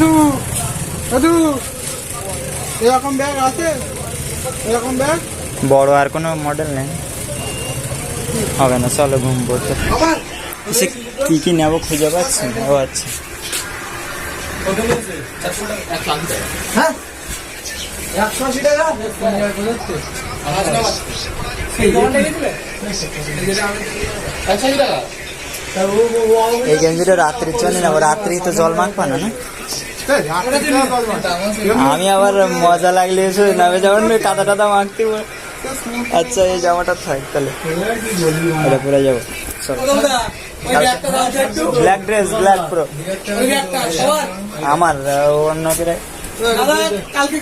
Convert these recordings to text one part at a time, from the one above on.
দাদু দাদু এরকম ব্যাগ আছে? এরকম ব্যাগ বড় আর কোনো মডেল নেই। হবে না চলো ঘুম পড়তে। আবার? সে কি কি নেব খুঁজে পাচ্ছি ও আচ্ছা। হ্যাঁ? একশো আশি টাকা। এই গেঞ্জিটা রাত্রির জন্য নেব রাত্রি তো জল মাখবা না না? আমি আবার মজা লাগলে এসে নামে যাবেন কাদা টাদা মাখতে আচ্ছা এই জামাটা থাক তাহলে। এটা পরে যাব। ব্ল্যাক ড্রেস ব্ল্যাক প্রো আমার অন্য কে কালকে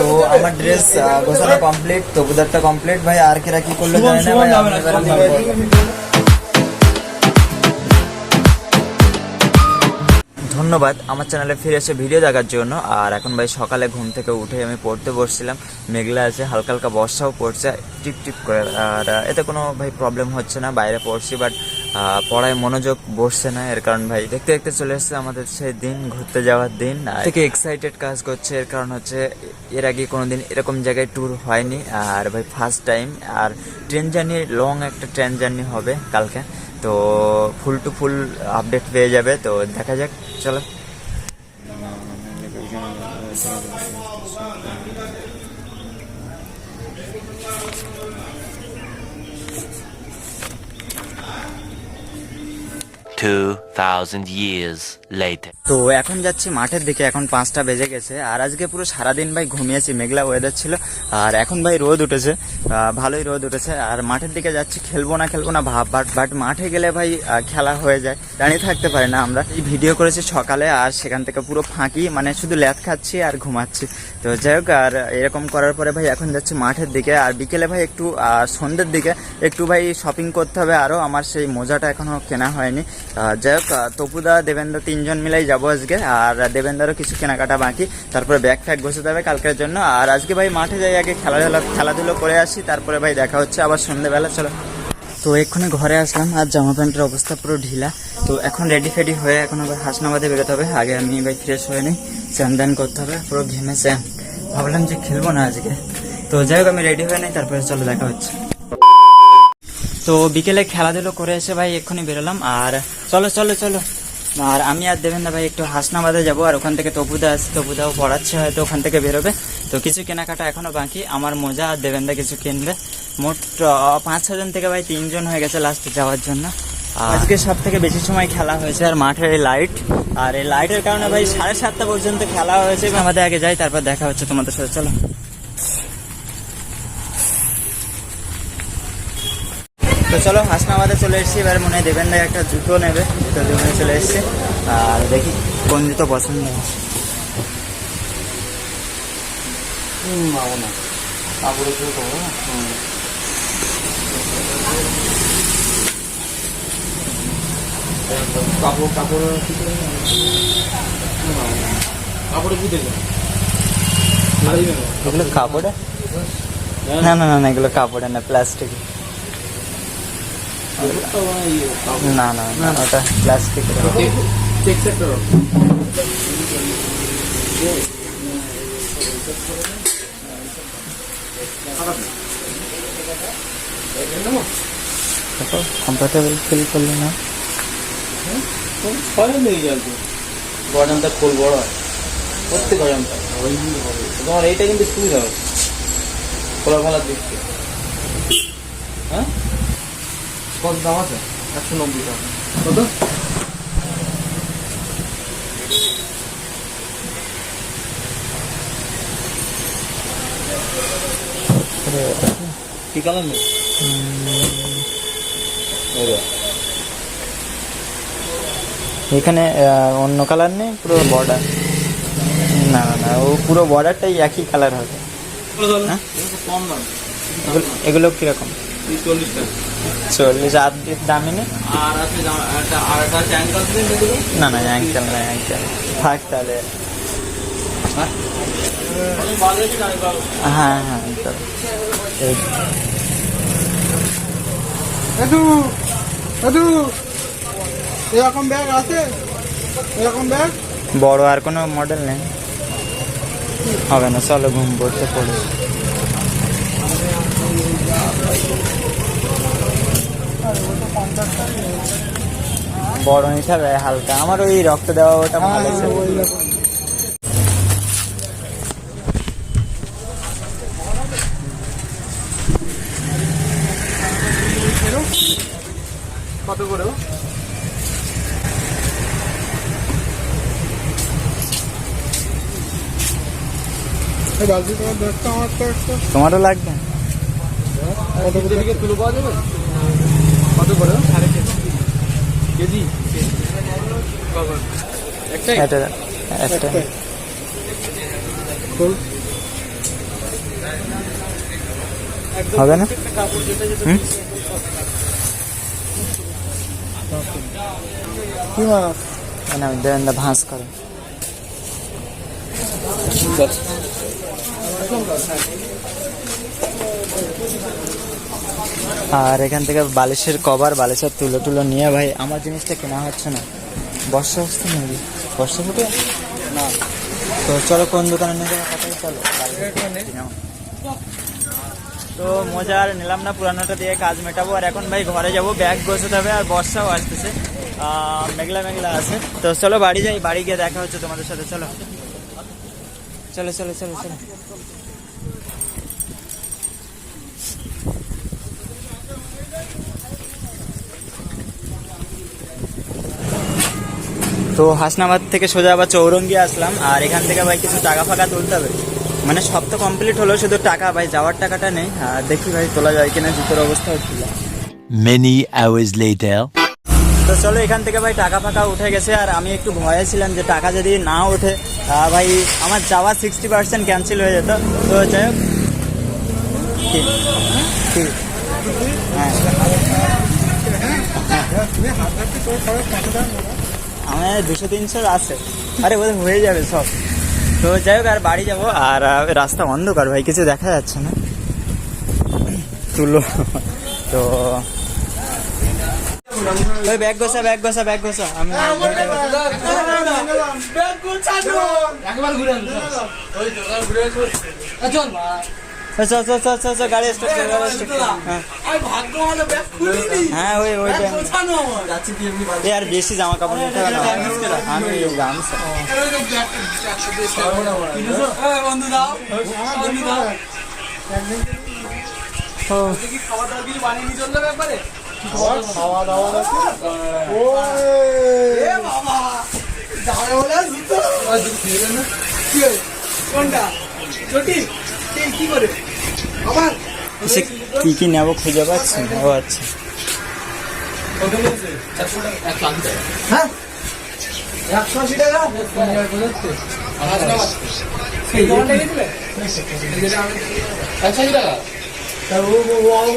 তো আমার ড্রেস গোছানো কমপ্লিট তো বুদারটা কমপ্লিট ভাই, আর কেরা কি করল জানি না ধন্যবাদ। আমার চ্যানেলে ফিরে এসে ভিডিও দেখার জন্য। আর এখন ভাই সকালে ঘুম থেকে উঠে আমি পড়তে বসছিলাম। মেঘলা আছে, হালকা হালকা বর্ষাও পড়ছে, টিপ টিপ করে। আর এতে কোনো ভাই প্রবলেম হচ্ছে না। বাইরে পড়ছি বাট পড়ায় মনোযোগ বসছে না। এর কারণ ভাই, দেখতে দেখতে চলে এসছে আমাদের সেই দিন, ঘুরতে যাওয়ার দিন। থেকে এক্সাইটেড কাজ করছে। এর কারণ হচ্ছে, এর আগে কোনো দিন এরকম জায়গায় ট্যুর হয়নি। আর ভাই ফার্স্ট টাইম আর ট্রেন জার্নি লং একটা ট্রেন জার্নি হবে কালকে। তো ফুল টু ফুল আপডেট পেয়ে যাবে তো দেখা যাক চলো। Two thousand years later. তো এখন যাচ্ছি মাঠের দিকে, এখন পাঁচটা বেজে গেছে। আর আজকে পুরো সারাদিন ভাই ঘুমিয়েছি, মেঘলা ওয়েদার ছিল। আর এখন ভাই রোদ উঠেছে ভালোই রোদ উঠেছে। আর মাঠের দিকে যাচ্ছি, খেলব না খেলব না ভাব। বাট বাট মাঠে গেলে ভাই খেলা হয়ে যায়। দাঁড়িয়ে থাকতে পারে না আমরা। এই ভিডিও করেছি সকালে, আর সেখান থেকে পুরো ফাঁকি মানে শুধু ল্যাদ খাচ্ছি আর ঘুমাচ্ছি। তো যাই হোক, আর এরকম করার পরে ভাই এখন যাচ্ছি মাঠের দিকে। আর বিকেলে ভাই একটু সন্ধ্যের দিকে একটু ভাই শপিং করতে হবে। আরও আমার সেই মোজাটা এখনও কেনা হয়নি। যাই হোক আহ, তপুদা দেবেন্দ্র তিনজন মিলাই যাব আজকে। আর দেবেন্দ্রও কিছু কেনাকাটা বাকি। তারপরে ব্যাগ ফ্যাগ গোছাতে হবে কালকের জন্য। আর আজকে ভাই মাঠে যাই আগে খেলাধুলা খেলাধুলো করে আসি। তারপরে ভাই দেখা হচ্ছে আবার সন্ধ্যেবেলা চলো। তো এক্ষুনি ঘরে আসলাম আর জামা প্যান্টের অবস্থা পুরো ঢিলা। তো এখন রেডি ফেডি হয়ে এখন আবার হাসনাবাদে বেরোতে হবে। আগে আমি ভাই ফ্রেশ হয়ে নিই স্যান ধ্যান করতে হবে পুরো ঘেমে স্যান ভাবলাম যে খেলব না আজকে। তো যাই হোক আমি রেডি হয়ে নিই তারপরে চলো দেখা হচ্ছে। তো বিকেলে খেলাধুলো করে এসে ভাই এক্ষুনি বেরোলাম, আর চলো চলো চলো। আর আমি আর দেবেন ভাই একটু হাসনাবাদে যাব, আর ওখান থেকে তপুদা আছে তপুদাও পড়াচ্ছে, হয়তো ওখান থেকে বেরোবে। তো কিছু কেনাকাটা এখনও বাকি, আমার মজা আর দেবেন্দা কিছু কিনবে। মোট পাঁচ ছজন থেকে ভাই তিনজন হয়ে গেছে লাস্টে যাওয়ার জন্য। আজকে সব থেকে বেশি সময় খেলা হয়েছে আর মাঠের এই লাইট আর এই লাইটের কারণে ভাই সাড়ে সাতটা পর্যন্ত খেলা হয়েছে আমাদের আগে যাই, তারপর দেখা হচ্ছে তোমাদের সাথে। চলো। তো চলো হাসনাবাদে চলে এসেছি। এবার মনে হয় দেবেন একটা জুতো নেবে। তো দোকানে চলে এসেছি। আর দেখি কোন জুতো পছন্দ হয়। কাপড় কাপড় কাপড়ে কি দেবে এগুলো কাপড়ে? না না না না এগুলো কাপড়ে না প্লাস্টিক। না না না, ওটা plastic check sector comfortable feel করলে না। ছয় নেই যাবে গরমটা খোল বড় হয়। প্রত্যেক গরমটা। তোমার এইটা কিন্তু সুবিধা হবে। খোলা খোলার দিক থেকে হ্যাঁ কত দাম আছে? একশো নব্বই টাকা। কত? কি কালার নেই এখানে অন্য কালার নেই? পুরো বর্ডার না না না ও পুরো বর্ডারটাই একই কালার হবে। হ্যাঁ? কম দাম। এগুলো- এগুলো কীরকম? চল্লিশ টাকা চল্লিশ আর দামি নেই আর আছে আর একটা অ্যাঙ্কাল না না অ্যাঙ্কেল না অ্যাঙ্কেল থাক তাহলে। হ্যাঁ হ্যাঁ হ্যাঁ একটু দাদু এরকম ব্যাগ আছে? এরকম ব্যাগ বড় আর কোনো মডেল নেই। হবে না চলো ঘুম পড়তে পড়ে বড় নিতে হবে হালকা। আমার ওই রক্ত দেওয়া ওটা ভালো ছিল কত করে? একটা তোমারও লাগবে? কত করে থেকে তুলো পাওয়া যাবে? কত করে? কেজি। কেজি? একটাই? এটা একটা। হবে না? হুম? কি মাছ? না দেন দা ভাঁজ করো। আর এখান থেকে বালিশের কভার, বালিশের তুলো তুলো নিয়ে ভাই, আমার জিনিসটা কেনা হচ্ছে না। বর্ষা আসছে নাকি? বর্ষা ফুটে? না। তো চলো কোন দোকানে নিয়ে যাব কথাই চলো তো মজা আর নিলাম না পুরানোটা দিয়ে কাজ মেটাবো। আর এখন ভাই ঘরে যাব, ব্যাগ গোছাতে হবে আর বর্ষাও আসতেছে। মেঘলা মেঘলা আছে। তো চলো বাড়ি যাই, বাড়ি গিয়ে দেখা হচ্ছে তোমাদের সাথে, চলো। চলো চলো চলো চলো। তো হাসনাবাদ থেকে সোজা আবার চৌরঙ্গি আসলাম আর এখান থেকে ভাই কিছু টাকা ফাঁকা তুলতে হবে। মানে সব তো কমপ্লিট হলো শুধু টাকা ভাই যাওয়ার টাকাটা নেই। আর দেখি ভাই তোলা যায় কিনা জুতোর অবস্থা হচ্ছিল মেনি hours later. তো চলো এখান থেকে ভাই টাকা ফাঁকা উঠে গেছে আর আমি একটু ভয়ে ছিলাম যে টাকা যদি না ওঠে ভাই আমার যাওয়া সিক্সটি পার্সেন্ট ক্যান্সেল হয়ে যেত। তো যাই হোক? হ্যাঁ। আমার দুশো তিনশো আছে। আরে বোধহয় হয়ে যাবে সব। তো যাই হোক আর বাড়ি যাব। আর রাস্তা অন্ধকার ভাই কিছু দেখা যাচ্ছে না। তুলো। তো ওই ব্যাগ গোসা ব্যাগ গোসা ব্যাগ গোসা আমি একবার ঘুরে ওই চল গাড়ি স্টার্ট কর গাড়ি স্টার্ট হ্যাঁ আমি ভাগ্য ভালো ব্যাগ খুলিনি হ্যাঁ ওই ওইটা গোছানো যাচ্ছি কি এমনি এ আর বেশি জামা কাপড় নিতে হবে না। আমি গামছা। বন্ধু দাও। বন্ধু দাও। ও, কি কিছু বানিয়ে নিয়ে চলল ব্যাপারে খাওয়া দাওয়া আছে বাবা যাবে বলে জুতো আর জুতো খেয়ে দেন না। কি কোনটা? চটি কি করে? সে কি কি নেব খুঁজে পাচ্ছি ও আচ্ছা। হ্যাঁ? একশো আশি টাকা?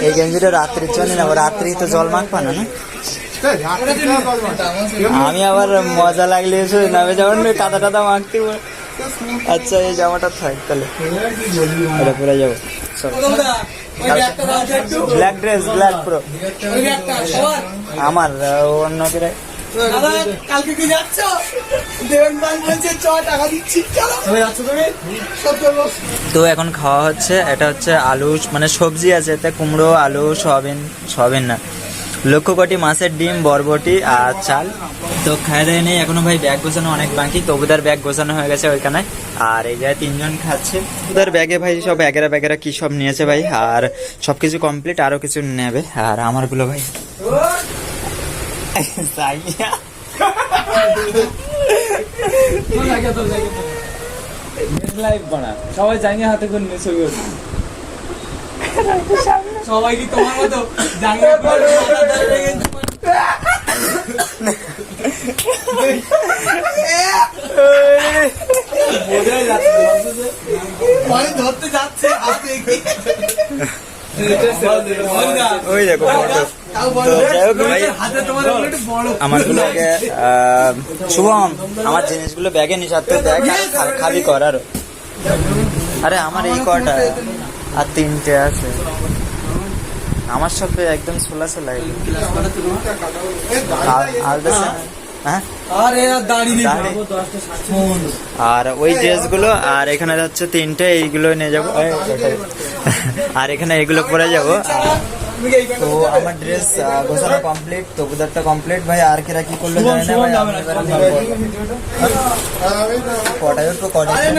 এই গেঞ্জিটা রাত্রির জন্য নেব রাত্রি তো জল মাখবা না না? আমি আবার মজা লাগলে এসে নামে যেমন কাদা টাদা মাখতে পার- আচ্ছা এই জামাটা থাক তাহলে। এটা পরে যাব। ব্ল্যাক ড্রেস ব্ল্যাক প্রো আমার অন্য কে দাদা কালকে কি যাচ্ছ? দেবেন ভাই বলছে চ টাকা দিচ্ছি চলো। তুমি যাচ্ছ তুমি? সত্তর বছর তো এখন খাওয়া হচ্ছে এটা হচ্ছে আলু মানে সবজি আছে এতে কুমড়ো আলু সয়াবিন সয়াবিন না। লক্ষ কোটি মাছের ডিম বরবটি আর চাল। তো খাওয়া দাওয়া নেই এখনও ভাই ব্যাগ গোছানো অনেক বাকি। তবুদার ব্যাগ গোছানো হয়ে গেছে ওইখানে। আর এই জায়গায় তিনজন খাচ্ছে। ওদের ব্যাগে ভাই সব ব্যাগেরা ব্যাগেরা কি সব নিয়েছে ভাই? আর সব কিছু কমপ্লিট আরও কিছু নেবে। আর আমারগুলো ভাই। সবাই জাঙ্গিয়া হাতে করে নিয়ে ছবি ওঠে সবাই কি তোমার মতো জাঙ্গিয়া পরে মাথা ধরে রেখে মানে ধরতে যাচ্ছে হাতে ওই দেখো আগে শুভম আমার জিনিসগুলো ব্যাগে নিস আর তুই ব্যাগ আর খা- খালি কর আরে আমার এই কটা আর তিনটে আছে। আমার সব একদম সোলা সোলা এগুলো। আর আলাদা সে- হ্যাঁ? আরে ওই ড্রেসগুলো আর এখানে হচ্ছে তিনটে এইগুলো নিয়ে যাব। আর এখানে এগুলো পরে যাব। তো আমার ড্রেস গোছানো কমপ্লিট তো বুধারটা কমপ্লিট ভাই আর কেরা কি করল জানি না ভাই। কটায় উঠবো? কটায়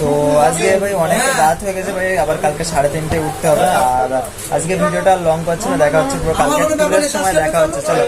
তো আজকে ভাই অনেক রাত হয়ে গেছে ভাই আবার কালকে সাড়ে তিনটে উঠতে হবে। আর আজকে ভিডিওটা লং করছে না দেখা হচ্ছে পুরো কালকে সময় দেখা হচ্ছে চলো।